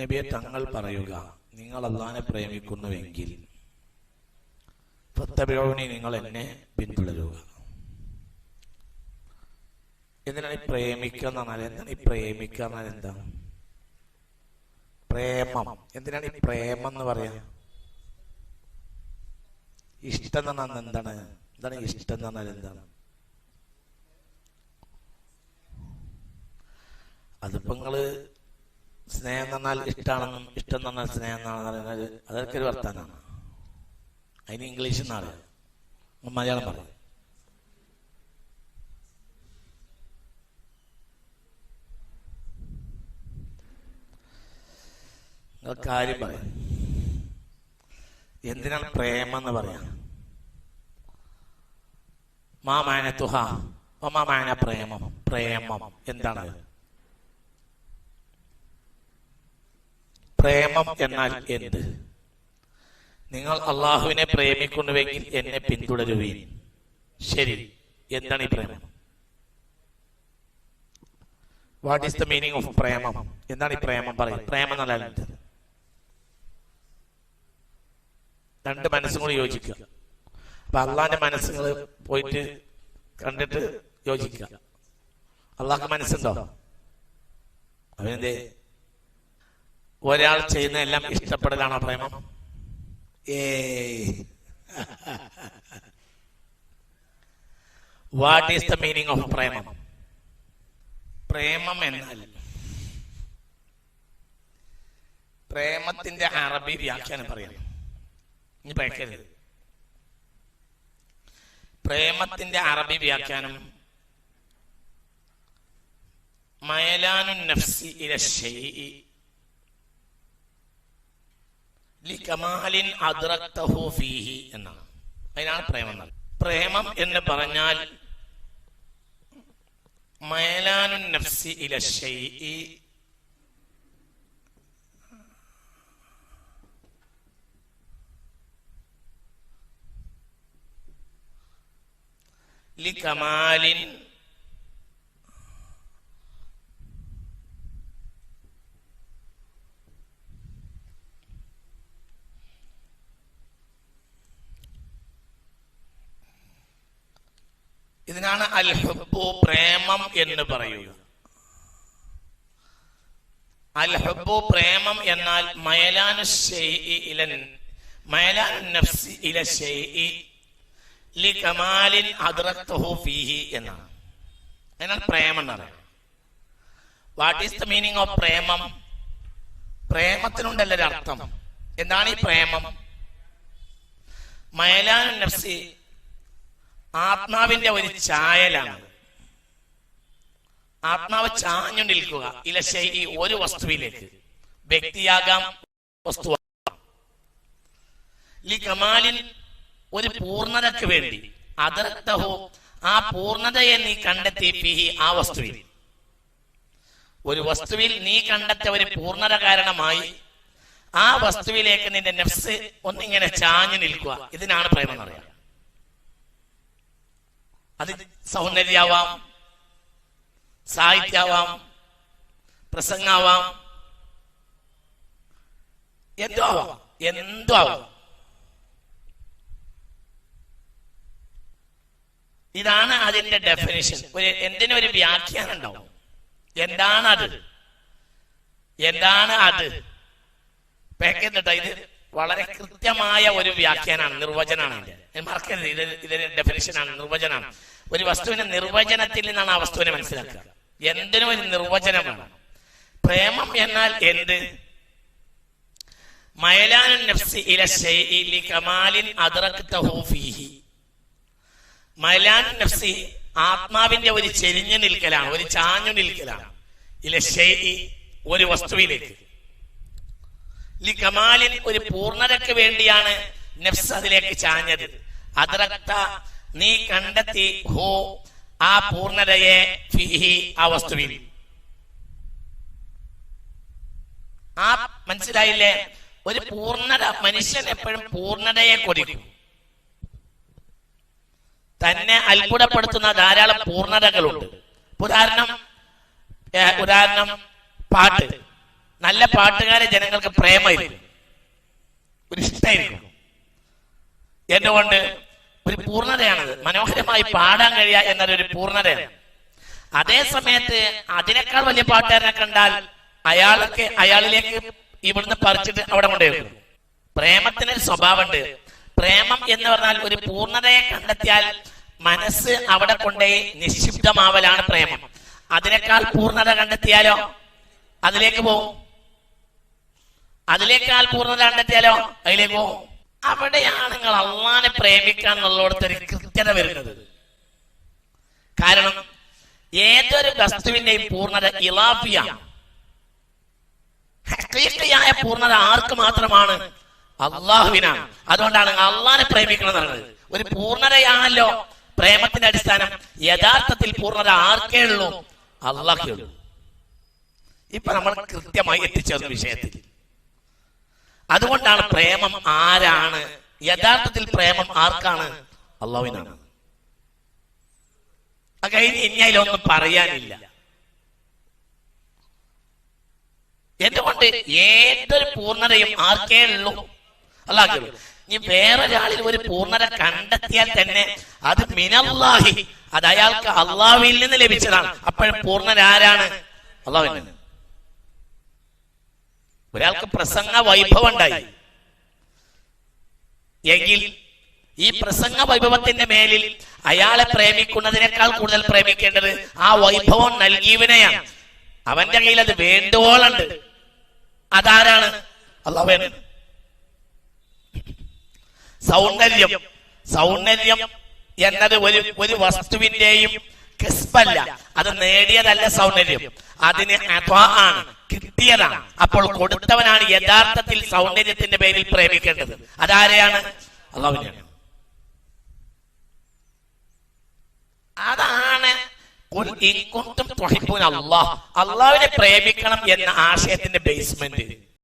നബിയെ തങ്ങൾ പറയുക നിങ്ങൾ അള്ളഹാനെ പ്രേമിക്കുന്നുവെങ്കിൽ ഫത്തബിഊനി നിങ്ങൾ എന്നെ പിന്തുടരുക. എന്തിനാണ് ഈ പ്രേമിക്കുക എന്ന് പറഞ്ഞാൽ എന്താണ് ഈ പ്രേമിക്കുക എന്നാൽ എന്താ? പ്രേമം. എന്തിനാണ് ഈ പ്രേമം എന്ന് പറയാ? ഇഷ്ടം എന്ന് പറഞ്ഞാൽ എന്താണ്? എന്താണ് ഇഷ്ടം എന്ന് പറഞ്ഞാൽ എന്താണ്? അതിപ്പോ നിങ്ങൾ സ്നേഹം തന്നാൽ ഇഷ്ടമാണെന്നും ഇഷ്ടം തന്നാൽ സ്നേഹം പറയുന്നത് അതൊക്കെ ഒരു വർത്താനാണ്. അതിന് ഇംഗ്ലീഷ് എന്നാണ് മലയാളം പറയും കാര്യം പറയാം. എന്തിനാണ് പ്രേമം എന്ന് പറയാം? മാമാന തുഹ മാമാന പ്രേമം പ്രേമം. എന്താണ്? പ്രേമം എന്നാൽ എന്ത്? നിങ്ങൾ അള്ളാഹുവിനെ പ്രേമിക്കുന്നുവെങ്കിൽ എന്നെ പിന്തുടരുവീൻ. ശരി എന്താണ് ഈ പ്രേമം? What is the meaning of premam? എന്താണ് ഈ പ്രേമം പറയുന്നത്? പ്രേമം എന്ത്? രണ്ട് മനസ്സും കൂടി യോജിക്കുക. അപ്പൊ അള്ളാന്റെ മനസ്സുകൾ പോയിട്ട് കണ്ടിട്ട് യോജിക്കുക. അള്ളാഹ് മനസ്സുണ്ടോ? അവനെന്തേ? ഒരാൾ ചെയ്യുന്ന എല്ലാം ഇഷ്ടപ്പെടലാണോ പ്രേമം? ഏ. What is the meaning of premam? പ്രേമം എന്നാൽ പ്രേമത്തിന്റെ അറബി വ്യാഖ്യാനം പറയാം. ഇനി പഴക്കരുത് പ്രേമത്തിന്റെ അറബി വ്യാഖ്യാനം മയലാനു നഫ്സി ഇല ഷൈഇ ലികമാലിൻ അദ്റക്തഹു ഫീഹി എന്നാണ്. അതിനാണ് പ്രേമം പ്രേമം എന്ന് പറഞ്ഞാൽ മയലാനു നഫ്സി ഇല ലികമാലിൻ ഇതിനാണ് അൽഹബു പ്രേമം എന്ന് പറയുക അൽഹബു പ്രേമം എന്നാൽ മയലാനു ഇലൻ ഇല ഫീഹി എന്നാണ്. എന്നാൽ what is the meaning of premam? പ്രേമത്തിനുണ്ടല്ലോ അർത്ഥം. എന്താണ് ഈ പ്രേമം? മയലാനു നഫ്സി ആത്മാവിന്റെ ഒരു ചായലാണ്. ആത്മാവ് ചാഞ്ഞു നിൽക്കുക. ഇലശൈലി ഒരു വസ്തുവിലേക്ക്. വ്യക്തിയാകാം വസ്തു ലി കമാലിൻ ഒരു പൂർണതയ്ക്ക് വേണ്ടി അതർത്തഹോ ആ പൂർണതയെ നീ കണ്ടെത്തി പിഹി ആ വസ്തുവിൽ. ഒരു വസ്തുവിൽ നീ കണ്ടെത്തിയ ഒരു പൂർണത കാരണമായി ആ വസ്തുവിലേക്ക് നിന്റെ നെഫ്സ് ഒന്നിങ്ങനെ ചാഞ്ഞു നിൽക്കുക. ഇതിനാണ് പ്രേമം എന്ന് പറയാം അത് സൗന്ദര്യാവാം സാഹിത്യാവാം പ്രസംഗാവാം എന്തോ ആവാം എന്തോ ആവാം. ഇതാണ് അതിന്റെ ഡെഫിനേഷൻ ഒരു എന്തിനും ഒരു വ്യാഖ്യാനം ഉണ്ടാവും? എന്താണ് അത്? എന്താണ് അത്? പേക്കുന്നുണ്ടോ ഇത് വളരെ കൃത്യമായ ഒരു വ്യാഖ്യാനാണ് നിർവചനാണ് ഇതിന്റെ. ഞാൻ മറക്കരുത് ഇത് ഇതിന്റെ ഡെഫിനിഷനാണ് നിർവചനമാണ് ഒരു വസ്തുവിന്റെ നിർവചനത്തിൽ നിന്നാണ് ആ വസ്തുവിനെ മനസ്സിലാക്കുക. എന്തിനും ഒരു നിർവചനമാണ്. പ്രേമം എന്നാൽ എന്ത്? മയലാനു നഫ്സി ഇല ഷൈഇ ലികമാലിൻ അദ്റക്തഹു ഫീഹി. നഫ്സി ആത്മാവിന്റെ ഒരു ചെരിഞ്ഞു നിൽക്കലാണ് ഒരു ചാഞ്ഞു നിൽക്കലാണ്. ഇല ഷൈഇ ഒരു വസ്തുവിലേക്ക്. ലി കമാലിൻ ഒരു പൂർണതയ്ക്ക് വേണ്ടിയാണ് നഫ്സ് അതിലേക്ക് ചാഞ്ഞത്. അതിറക്ത നീ കണ്ടെത്തി ഹോ ആ പൂർണതയെ ഫിഹി ആ വസ്തുവിൽ. ആ മനസ്സിലായില്ലേ? ഒരു പൂർണത മനുഷ്യൻ എപ്പോഴും പൂർണതയെ കൊതിക്കും. തന്നെ അത്ഭുതപ്പെടുത്തുന്ന ധാരാളം പൂർണതകളുണ്ട്. ഉദാഹരണം ഉദാഹരണം പാട്ട്. നല്ല പാട്ടുകാരെ ജനങ്ങൾക്ക് പ്രേമമായിരിക്കും. ഒരു ഇഷ്ടമായിരിക്കും. എന്തുകൊണ്ട്? ഒരു പൂർണതയാണത്. മനോഹരമായി പാടാൻ കഴിയുക എന്നതൊരു പൂർണതയാണ്. അതേ സമയത്ത് അതിനേക്കാൾ വലിയ പാട്ടുകാരനെ കണ്ടാൽ അയാൾക്ക് അയാളിലേക്ക് ഇവിടുന്ന് പറിച്ചിട്ട് അവിടെ കൊണ്ടുവരും പ്രേമത്തിനൊരു സ്വഭാവമുണ്ട്. പ്രേമം എന്ന് പറഞ്ഞാൽ ഒരു പൂർണതയെ കണ്ടെത്തിയാൽ മനസ്സ് അവിടെ കൊണ്ടേ നിക്ഷിപ്തമാവലാണ് പ്രേമം. അതിനേക്കാൾ പൂർണത കണ്ടെത്തിയാലോ? അതിലേക്ക് പോവും. അതിലേക്കാൾ പൂർണത കണ്ടെത്തിയാലോ? അതിലേക്ക് പോകും അവിടെയാണ് നിങ്ങൾ അള്ളാനെ പ്രേമിക്കാൻ എന്നുള്ളിടത്ത് ഒരു കൃത്യത വരുന്നത്. കാരണം ഏതൊരു വസ്തുവിന്റെയും പൂർണത ഇലാഫിയാണ്. ഹഖീഖിയായ പൂർണത ആർക്ക് മാത്രമാണ്? അള്ളാഹുവിനാണ്. അതുകൊണ്ടാണ് അള്ളാനെ പ്രേമിക്കണം എന്ന് പറയുന്നത്. ഒരു പൂർണതയാണല്ലോ. പ്രേമത്തിന്റെ അടിസ്ഥാനം യഥാർത്ഥത്തിൽ പൂർണത ആർക്കേ ഉള്ളൂ? അള്ളാഹേ ഉള്ളൂ. ഇപ്പൊ നമ്മൾ കൃത്യമായി എത്തിച്ചേർന്ന വിഷയത്തിൽ. അതുകൊണ്ടാണ് പ്രേമം ആരാണ്? യഥാർത്ഥത്തിൽ പ്രേമം ആർക്കാണ്? അള്ളാഹുവിനാണ്. കഴിഞ്ഞ് ഇനി പറയാനില്ല. എന്തുകൊണ്ട് ഏതൊരു പൂർണതയും ആർക്കേ ഉള്ളൂ? അല്ലാഹ് ഇനി വേറൊരാളിൽ ഒരു പൂർണത കണ്ടെത്തിയാൽ തന്നെ അത് മിനല്ലാഹി അത് അയാൾക്ക് അള്ളാഹുവിൽ നിന്ന് ലഭിച്ചതാണ്. അപ്പോഴും പൂർണരാരാണ്? ആരാണ് അള്ളാഹുവിന്. ഒരാൾക്ക് പ്രസംഗ വൈഭവം ഉണ്ടായി എങ്കിൽ ഈ പ്രസംഗ വൈഭവത്തിന്റെ മേലിൽ അയാളെ പ്രേമിക്കുന്നതിനേക്കാൾ കൂടുതൽ പ്രേമിക്കേണ്ടത് ആ വൈഭവം നൽകിയവനെയാണ്. അവന്റെ കയ്യിൽ അത് വേണ്ടുവോളുണ്ട്. അതാരാണ്? അള്ളാഹുവാണ്. സൗന്ദര്യം. സൗന്ദര്യം എന്നത് ഒരു ഒരു വസ്തുവിന്റെയും കിസ്പല്ല. അത് നേടിയതല്ല സൗന്ദര്യം. അതിന് ആണ്. കിട്ടിയതാണ്. അപ്പോൾ കൊടുത്തവനാണ് യഥാർത്ഥത്തിൽ സൗന്ദര്യത്തിന്റെ പേരിൽ പ്രേമിക്കേണ്ടത്. അതാരെയാണ്? അള്ളാഹുവിനെയാണ്. അതാണ് ഖുൽ അള്ളാവിനെ പ്രേമിക്കണം എന്ന ആശയത്തിന്റെ ബേസ്മെന്റ്